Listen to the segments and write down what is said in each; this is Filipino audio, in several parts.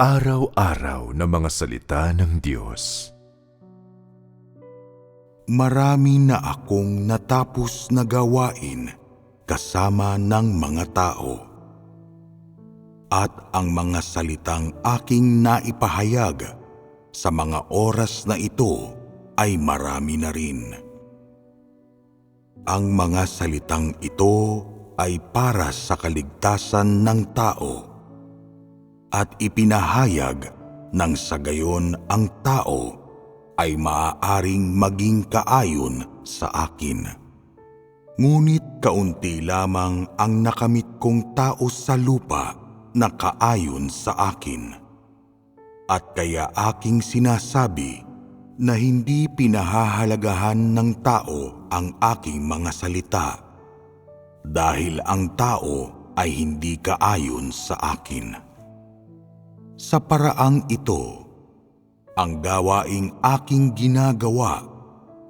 Pang-araw-araw na mga salita ng Diyos. Marami na akong natapos na gawain kasama ng mga tao. At ang mga salitang aking naipahayag sa mga oras na ito ay marami na rin. Ang mga salitang ito ay para sa kaligtasan ng tao at ipinahayag nang sa gayon ang tao ay maaaring maging kaayon sa akin. Ngunit kaunti lamang ang nakamit kong tao sa lupa na kaayon sa akin. At kaya aking sinasabi na hindi pinahahalagahan ng tao ang aking mga salita dahil ang tao ay hindi kaayon sa akin. Sa paraang ito, ang gawaing aking ginagawa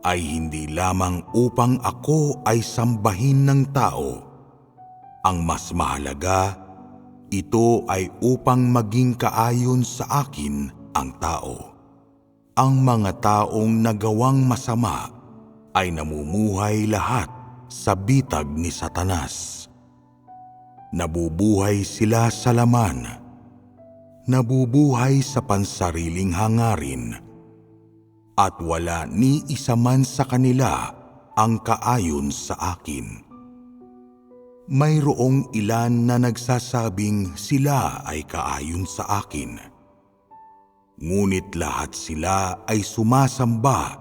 ay hindi lamang upang ako ay sambahin ng tao. Ang mas mahalaga, ito ay upang maging kaayon sa akin ang tao. Ang mga taong nagawang masama ay namumuhay lahat sa bitag ni Satanas. Nabubuhay sila sa laman. Nabubuhay sa pansariling hangarin. At wala ni isa man sa kanila ang kaayon sa akin. Mayroong ilan na nagsasabing sila ay kaayon sa akin. Ngunit lahat sila ay sumasamba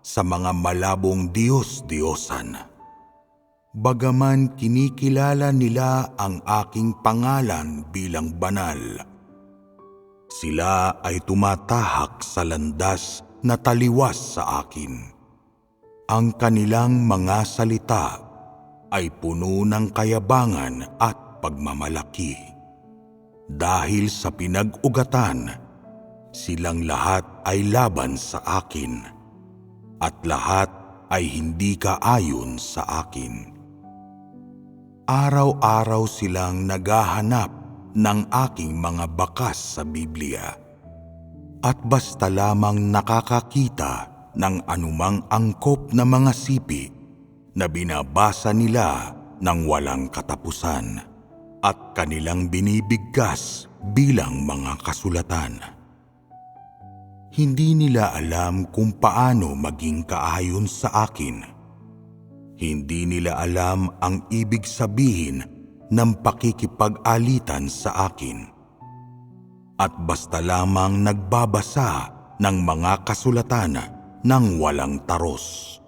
sa mga malabong Diyos-Diyosan. Bagaman kinikilala nila ang aking pangalan bilang banal, sila ay tumatahak sa landas na taliwas sa akin. Ang kanilang mga salita ay puno ng kayabangan at pagmamalaki. Dahil sa pinag-ugatan, silang lahat ay laban sa akin at lahat ay hindi kaayon sa akin. Araw-araw silang naghahanap ng aking mga bakas sa Biblia at basta lamang nakakakita ng anumang angkop na mga sipi na binabasa nila ng walang katapusan at kanilang binibigkas bilang mga kasulatan. Hindi nila alam kung paano maging kaayon sa akin. Hindi nila alam ang ibig sabihin ng pakikipag-alitan sa akin. At basta lamang nagbabasa ng mga kasulatan ng walang taros.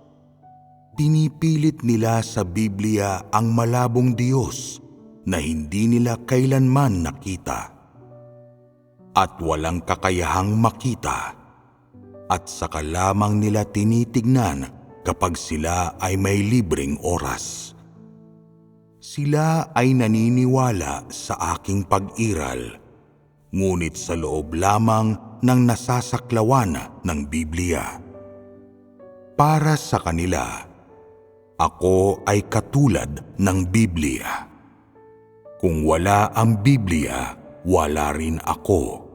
Pinipilit nila sa Biblia ang malabong Diyos na hindi nila kailanman nakita at walang kakayahang makita at saka lamang nila tinitignan kapag sila ay may libreng oras. Sila ay naniniwala sa aking pag-iral, ngunit sa loob lamang ng nasasaklawan ng Biblia. Para sa kanila, ako ay katulad ng Biblia. Kung wala ang Biblia, wala rin ako.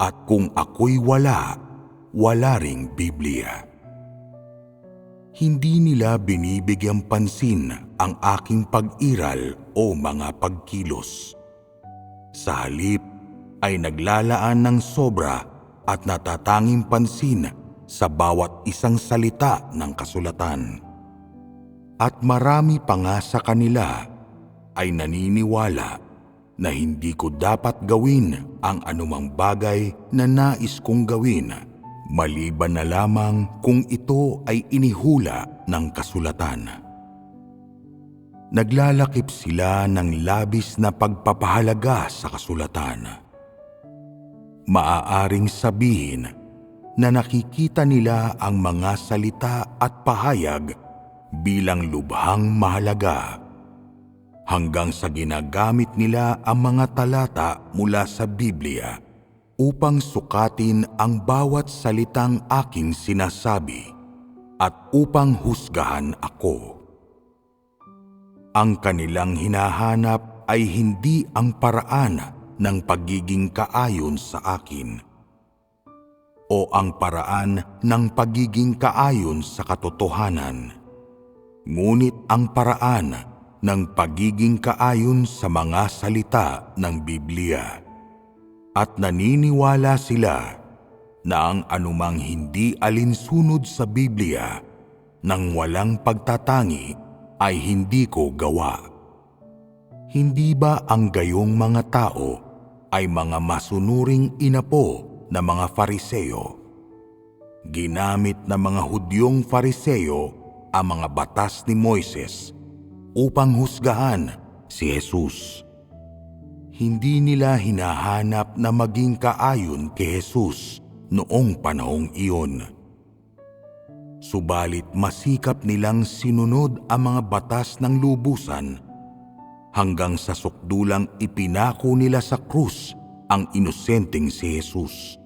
At kung ako'y wala, wala ring Biblia. Hindi nila binibigyan pansin ang aking pag-iral o mga pagkilos. Sa halip ay naglalaan ng sobra at natatanging pansin sa bawat isang salita ng kasulatan. At marami pa nga sa kanila ay naniniwala na hindi ko dapat gawin ang anumang bagay na nais kong gawin maliban na lamang kung ito ay inihula ng kasulatan. Naglalakip sila ng labis na pagpapahalaga sa kasulatan. Maaaring sabihin na nakikita nila ang mga salita at pahayag bilang lubhang mahalaga hanggang sa ginagamit nila ang mga talata mula sa Biblia upang sukatin ang bawat salitang aking sinasabi at upang husgahan ako. Ang kanilang hinahanap ay hindi ang paraan ng pagiging kaayon sa akin? O ang paraan ng pagiging kaayon sa katotohanan? Ngunit ang paraan ng pagiging kaayon sa mga salita ng Biblia. At naniniwala sila na ang anumang hindi alinsunod sa Biblia nang walang pagtatangi ay hindi ko gawa. Hindi ba ang gayong mga tao ay mga masunuring inapo na mga fariseo? Ginamit ng mga Hudyong fariseo ang mga batas ni Moises upang husgahan si Jesus. Hindi nila hinahanap na maging kaayon kay Jesus noong panahong iyon. Subalit masikap nilang sinunod ang mga batas ng lubusan hanggang sa sukdulang ipinako nila sa krus ang inosenteng si Jesus.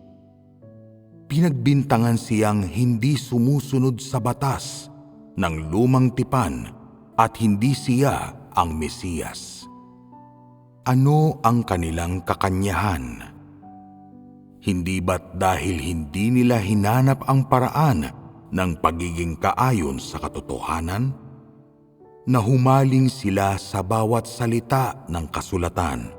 Pinagbintangan siyang hindi sumusunod sa batas ng lumang tipan at hindi siya ang Mesiyas. Ano ang kanilang kakanyahan? Hindi ba't dahil hindi nila hinanap ang paraan ng pagiging kaayon sa katotohanan? Na humaling sila sa bawat salita ng kasulatan.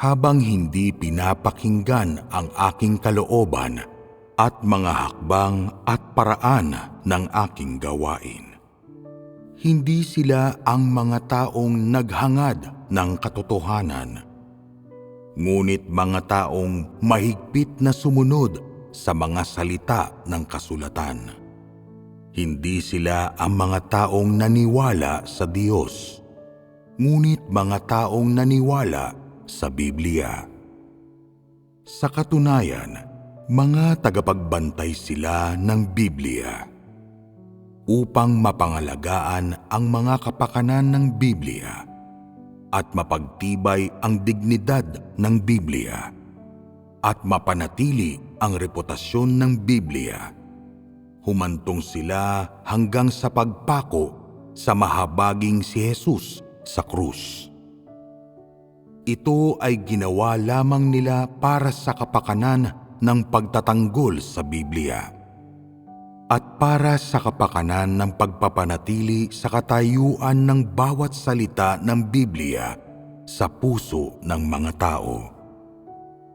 Habang hindi pinapakinggan ang aking kalooban at mga hakbang at paraan ng aking gawain. Hindi sila ang mga taong naghangad ng katotohanan ngunit mga taong mahigpit na sumunod sa mga salita ng kasulatan. Hindi sila ang mga taong naniwala sa Diyos, ngunit mga taong naniwala sa Biblia. Sa katunayan, mga tagapagbantay sila ng Biblia upang mapangalagaan ang mga kapakanan ng Biblia at mapagtibay ang dignidad ng Biblia at mapanatili ang reputasyon ng Biblia. Humantong sila hanggang sa pagpako sa mahabaging si Jesus sa krus. Ito ay ginawa lamang nila para sa kapakanan ng pagtatanggol sa Biblia at para sa kapakanan ng pagpapanatili sa katayuan ng bawat salita ng Biblia sa puso ng mga tao.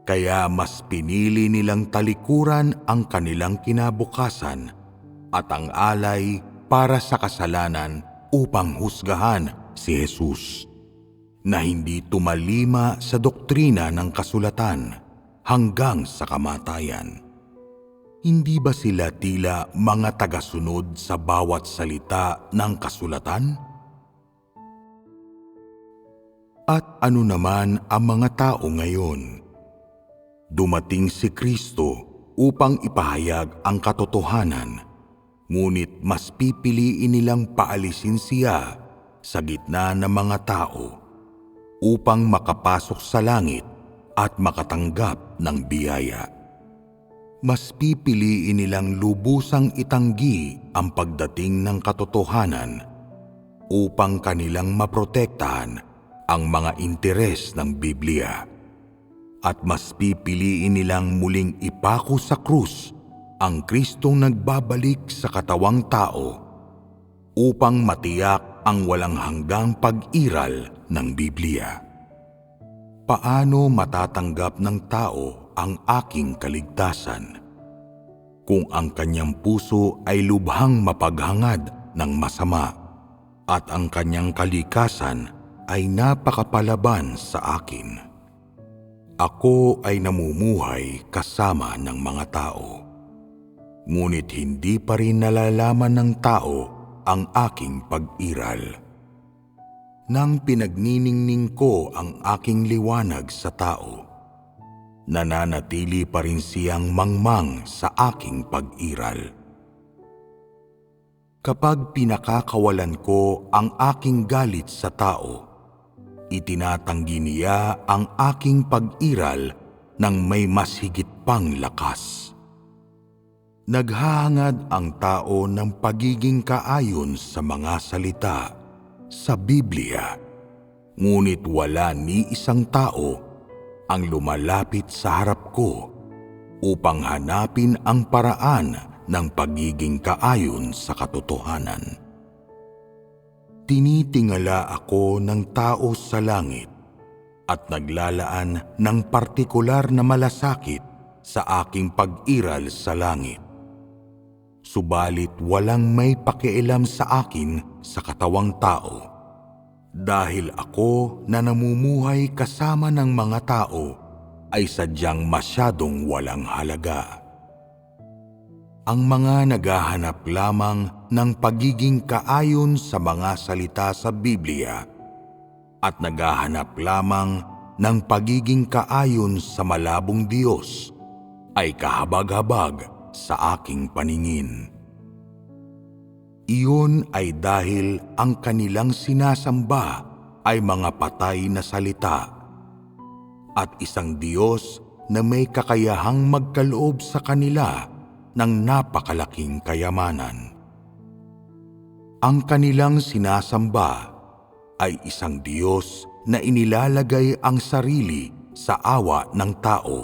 Kaya mas pinili nilang talikuran ang kanilang kinabukasan at ang alay para sa kasalanan upang husgahan si Jesus na hindi tumalima sa doktrina ng kasulatan hanggang sa kamatayan. Hindi ba sila tila mga tagasunod sa bawat salita ng kasulatan? At ano naman ang mga tao ngayon? Dumating si Kristo upang ipahayag ang katotohanan, ngunit mas pipiliin nilang paalisin siya sa gitna ng mga tao upang makapasok sa langit at makatanggap ng biyaya mas pipiliin nilang lubusang itanggi ang pagdating ng katotohanan upang kanilang maprotektahan ang mga interes ng Biblia. At mas pipiliin nilang muling ipako sa krus ang Kristong nagbabalik sa katawang tao upang matiyak ang walang hanggang pag-iral ng Biblia. Paano matatanggap ng tao ang aking kaligtasan? Kung ang kanyang puso ay lubhang mapaghangad ng masama at ang kanyang kalikasan ay napakapalaban sa akin. Ako ay namumuhay kasama ng mga tao. Ngunit hindi pa rin nalalaman ng tao ang aking pag-iral nang pinagniningning ko ang aking liwanag sa tao. Nananatili pa rin siyang mangmang sa aking pag-iral. Kapag pinakakawalan ko ang aking galit sa tao, itinatanggi niya ang aking pag-iral ng may mas higit pang lakas. Naghahangad ang tao ng pagiging kaayon sa mga salita sa Biblia. Ngunit wala ni isang tao ang lumalapit sa harap ko upang hanapin ang paraan ng pagiging kaayon sa katotohanan. Tinitingala ako ng tao sa langit at naglalaan ng partikular na malasakit sa aking pag-iral sa langit. Subalit walang may pakialam sa akin sa katawang tao dahil ako na namumuhay kasama ng mga tao ay sadyang masyadong walang halaga. Ang mga naghahanap lamang ng pagiging kaayon sa mga salita sa Biblia at naghahanap lamang ng pagiging kaayon sa malabong Diyos ay kahabag-habag sa aking paningin. Iyon ay dahil ang kanilang sinasamba ay mga patay na salita at isang Diyos na may kakayahang magkaloob sa kanila ng napakalaking kayamanan. Ang kanilang sinasamba ay isang Diyos na inilalagay ang sarili sa awa ng tao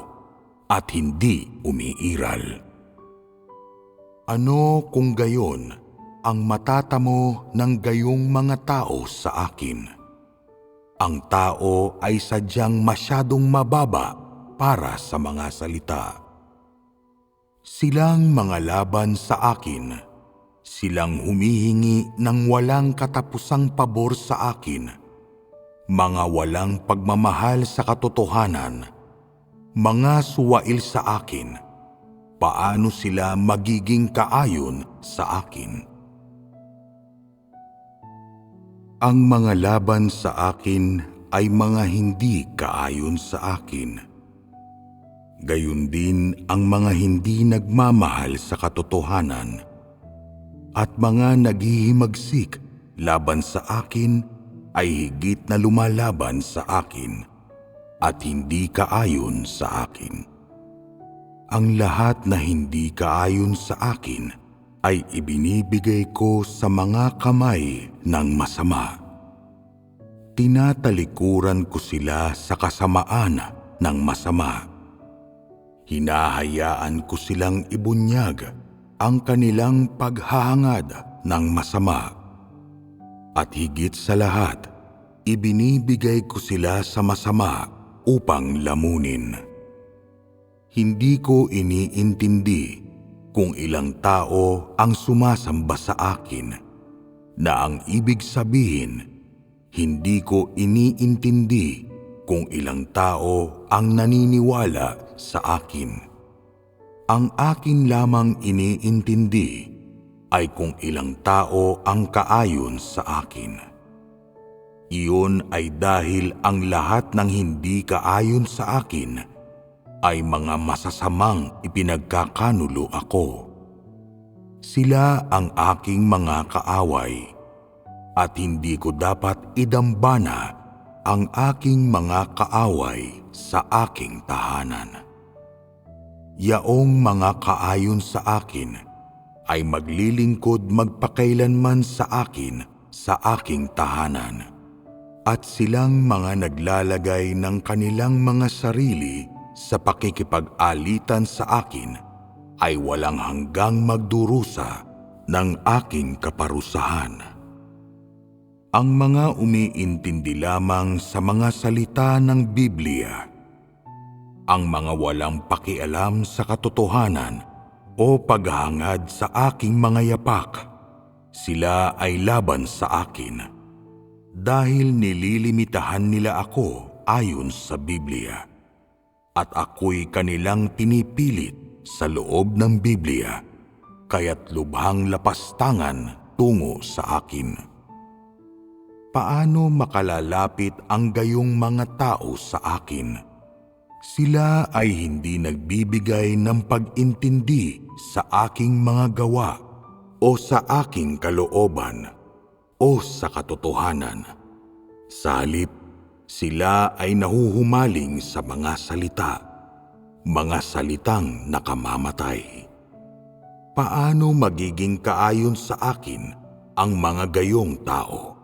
at hindi umiiral. Ano kung gayon ang matatamo ng gayong mga tao sa akin? Ang tao ay sadyang masyadong mababa para sa mga salita. Silang mga laban sa akin, silang humihingi ng walang katapusang pabor sa akin, mga walang pagmamahal sa katotohanan, mga suwail sa akin, paano sila magiging kaayon sa akin? Ang mga laban sa akin ay mga hindi kaayon sa akin. Gayun din ang mga hindi nagmamahal sa katotohanan at mga naghihimagsik laban sa akin ay higit na lumalaban sa akin at hindi kaayon sa akin. Ang lahat na hindi kaayon sa akin ay ibinibigay ko sa mga kamay ng masama. Tinatalikuran ko sila sa kasamaan ng masama. Hinahayaan ko silang ibunyag ang kanilang paghahangad ng masama. At higit sa lahat, ibinibigay ko sila sa masama upang lamunin. Hindi ko iniintindi kung ilang tao ang sumasamba sa akin na ang ibig sabihin hindi ko iniintindi kung ilang tao ang naniniwala sa akin. Ang akin lamang iniintindi ay kung ilang tao ang kaayon sa akin. Iyon ay dahil ang lahat ng hindi kaayon sa akin ay mga masasamang ipinagkakanulo ako. Sila ang aking mga kaaway at hindi ko dapat idambana ang aking mga kaaway sa aking tahanan. Yaong mga kaayon sa akin ay maglilingkod magpakailanman sa akin sa aking tahanan at silang mga naglalagay ng kanilang mga sarili sa pakikipag-alitan sa akin ay walang hanggang magdurusa ng aking kaparusahan. Ang mga umiintindi lamang sa mga salita ng Biblia, ang mga walang pakialam sa katotohanan o paghangad sa aking mga yapak, sila ay laban sa akin dahil nililimitahan nila ako ayon sa Biblia at ako'y kanilang pinipilit sa loob ng Biblia, kaya't lubhang lapastangan tungo sa akin. Paano makalalapit ang gayong mga tao sa akin? Sila ay hindi nagbibigay ng pag-intindi sa aking mga gawa o sa aking kalooban o sa katotohanan. Sa halip, sila ay nahuhumaling sa mga salita, mga salitang nakamamatay. Paano magiging kaayon sa akin ang mga gayong tao?